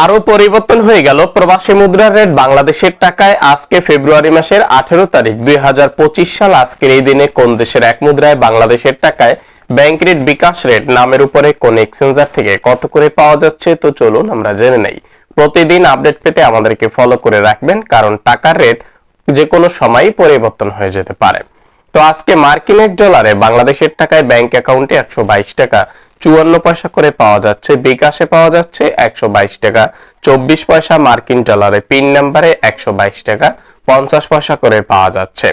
আরও পরিবর্তন হয়ে গেল প্রবাসী মুদ্রার রেট। বাংলাদেশের টাকায় আজকে ফেব্রুয়ারি মাসের আঠেরো তারিখ দুই হাজার পঁচিশ সাল আজকের এই দিনে কোন দেশের এক মুদ্রায় বাংলাদেশের টাকায় ব্যাংক রেট বিকাশ রেট? নামের উপরে কোন এক্সচেঞ্জার থেকে কত করে পাওয়া যাচ্ছে? তো চলুন আমরা জেনে নেই। প্রতিদিন আপডেট পেতে আমাদেরকে ফলো করে রাখবেন, কারণ টাকার রেট যে কোনো সময়ই পরিবর্তন হয়ে যেতে পারে। তো আজকে মার্কিন এক ডলারে বাংলাদেশের টাকায় ব্যাংক অ্যাকাউন্টে একশো বাইশ টাকা, চুয়ান্ন পয়সা করে পাওয়া যাচ্ছে, বিকাশে পাওয়া যাচ্ছে একশো বাইশ টাকা, চব্বিশ পয়সা মার্কিন ডলারে, পিন নাম্বারে একশো বাইশ টাকা, পঞ্চাশ পয়সা করে পাওয়া যাচ্ছে।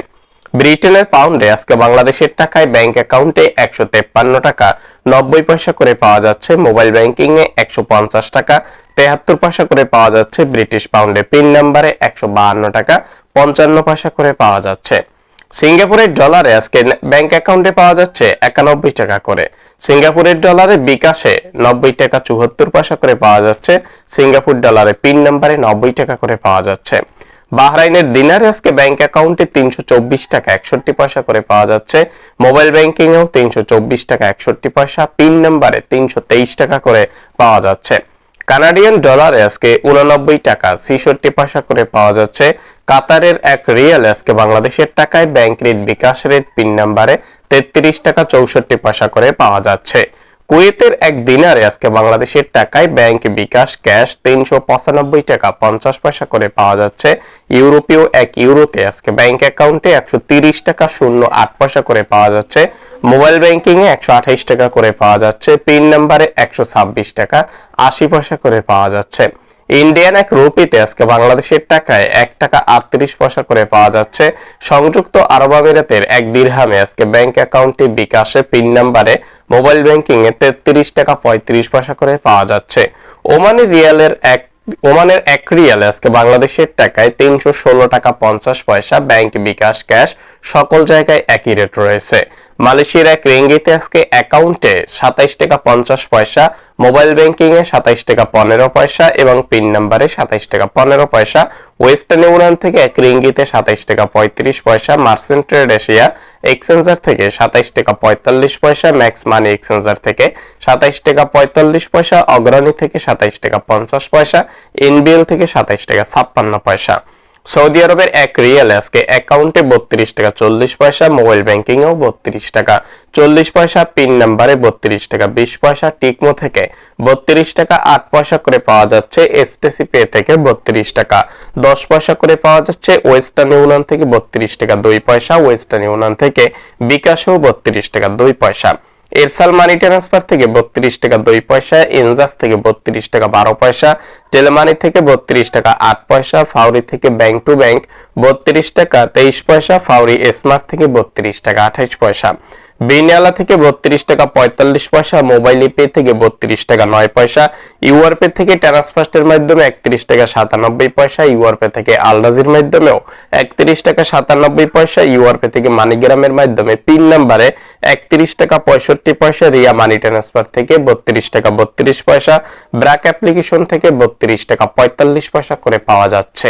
ব্রিটেনের পাউন্ডে আজকে বাংলাদেশের টাকায় ব্যাংক অ্যাকাউন্টে একশো তেপ্পান্ন টাকা, নব্বই পয়সা করে পাওয়া যাচ্ছে, মোবাইল ব্যাংকিং এ একশো পঞ্চাশ টাকা, তেহাত্তর পয়সা করে পাওয়া যাচ্ছে ব্রিটিশ পাউন্ডে, পিন নাম্বারে একশো বাহান্ন টাকা, পঞ্চান্ন পয়সা করে পাওয়া যাচ্ছে। সিঙ্গাপুরের ডলারে আজকে ব্যাংক অ্যাকাউন্টে পাওয়া যাচ্ছে একানব্বই টাকা করে। সিঙ্গাপুরের ডলারে বিকাশে নব্বই টাকা চুয়াত্তর পয়সা করে পাওয়া যাচ্ছে। সিঙ্গাপুর ডলারে পিন নাম্বারে নব্বই টাকা করে পাওয়া যাচ্ছে। বাহরাইনের দিনারে আজকে ব্যাংক অ্যাকাউন্টে তিনশো চব্বিশ টাকা একষট্টি পয়সা করে পাওয়া যাচ্ছে। মোবাইল ব্যাংকিংয়েও তিনশো চব্বিশ টাকা একষট্টি পয়সা, পিন নাম্বারে তিনশো তেইশ টাকা করে পাওয়া যাচ্ছে। কানাডিয়ান ডলার আজকে উননব্বই টাকা, ছিষট্টি পয়সা করে পাওয়া যাচ্ছে। কাতারের এক রিয়াল আজকে বাংলাদেশের টাকায় bank rate bKash rate pin নাম্বারে তেত্রিশ টাকা চৌষট্টি পয়সা করে পাওয়া যাচ্ছে। কুয়েতের এক দিনারে আজকে বাংলাদেশের টাকায় ব্যাংক বিকাশ, ক্যাশ তিনশো পঁচানব্বই টাকা পঞ্চাশ পয়সা করে পাওয়া যাচ্ছে। ইউরোপীয় এক ইউরোতে আজকে ব্যাংক অ্যাকাউন্টে একশো তিরিশ টাকা শূন্য আট পয়সা করে পাওয়া যাচ্ছে। মোবাইল ব্যাংকিং এ একশো আঠাইশ টাকা করে পাওয়া যাচ্ছে। পিন নাম্বারে একশো ছাব্বিশ টাকা আশি পয়সা করে পাওয়া যাচ্ছে। ইন্ডিয়ান এক রুপিতে আজকে বাংলাদেশের টাকায় এক টাকা আটত্রিশ পয়সা করে পাওয়া যাচ্ছে। সংযুক্ত আরব আমিরাতের এক দীর্হামে আজকে ব্যাংক অ্যাকাউন্টে বিকাশে পিন নাম্বারে মোবাইল ব্যাংকিং এ তেত্রিশ টাকা পঁয়ত্রিশ পয়সা করে পাওয়া যাচ্ছে। ওমানি রিয়ালের এক ওমানের এক রিয়াল আজকে বাংলাদেশের টাকায় তিনশো ষোলো টাকা পঞ্চাশ পয়সা, ব্যাংক বিকাশ, ক্যাশ, সকল জায়গায় একই রেট রয়েছে। মালয়েশিয়ার এক রিঙ্গিতে আজকে অ্যাকাউন্টে সাতাইশ টাকা পঞ্চাশ পয়সা, মোবাইল ব্যাংকিং এ সাতাইশ টাকা পনেরো পয়সা এবং পিন নাম্বারে সাতাইশ টাকা পনেরো পয়সা। ওয়েস্টার্ন ইউনিয়ন থেকে এক রিঙ্গিতে সাতাইশ টাকা পঁয়ত্রিশ পয়সা মার্সেন্ট ট্রেড এশিয়া এক্সচেঞ্জার থেকে সাতাইশ টাকা পঁয়তাল্লিশ পয়সা ম্যাক্স মানি এক্সচেঞ্জার থেকে সাতাইশ টাকা পঁয়তাল্লিশ পয়সা অগ্রণী থেকে সাতাইশ টাকা পঞ্চাশ পয়সা এনবিএল থেকে সাতাইশ টাকা ছাপ্পান্ন পয়সা। সৌদি আরবের এক রিয়েল আজকে অ্যাকাউন্টে বত্রিশ টাকা চল্লিশ পয়সা মোবাইল ব্যাংকিংয়েও বত্রিশ টাকা। চল্লিশ পয়সা পিন নাম্বারে বত্রিশ টাকা, বিশ পয়সা টিকমো থেকে বত্রিশ টাকা, আট পয়সা করে পাওয়া যাচ্ছে এসটিসি পে থেকে বত্রিশ টাকা। দশ পয়সা করে পাওয়া যাচ্ছে ওয়েস্টার্ন ইউনিয়ন থেকে বত্রিশ টাকা, দুই পয়সা ওয়েস্টার্ন ইউনিয়ন থেকে বিকাশেও বত্রিশ টাকা, দুই পয়সা। এরসাল মানি ট্রান্সফার থেকে বত্রিশ টাকা দুই পয়সা এনজাস থেকে বত্রিশ টাকা বারো পয়সা টেলিমানি থেকে বত্রিশ টাকা আট পয়সা, ফাউরি থেকে ব্যাংক টু ব্যাংক বত্রিশ টাকা তেইশ পয়সা, ফাউরি স্মার্ট থেকে বত্রিশ টাকা আঠাইশ পয়সা। বিনিয়ালা থেকে বত্রিশ টাকা পঁয়তাল্লিশ পয়সা, মোবাইল পে থেকে বত্রিশ টাকা নয় পয়সা, ইউআর পে থেকে ট্রান্সফার্স্টের মাধ্যমে একত্রিশ টাকা সাতানব্বই পয়সা, ইউআর পে থেকে আলরাজির মাধ্যমেও একত্রিশ টাকা সাতানব্বই পয়সা, ইউআর পে থেকে মানিগ্রামের মাধ্যমে পিন নাম্বারে একত্রিশ টাকা পঁয়ষট্টি পয়সা, রিয়া মানি ট্রান্সফার থেকে বত্রিশ টাকা বত্রিশ পয়সা, ব্র্যাক অ্যাপ্লিকেশন থেকে বত্রিশ টাকা পঁয়তাল্লিশ পয়সা করে পাওয়া যাচ্ছে।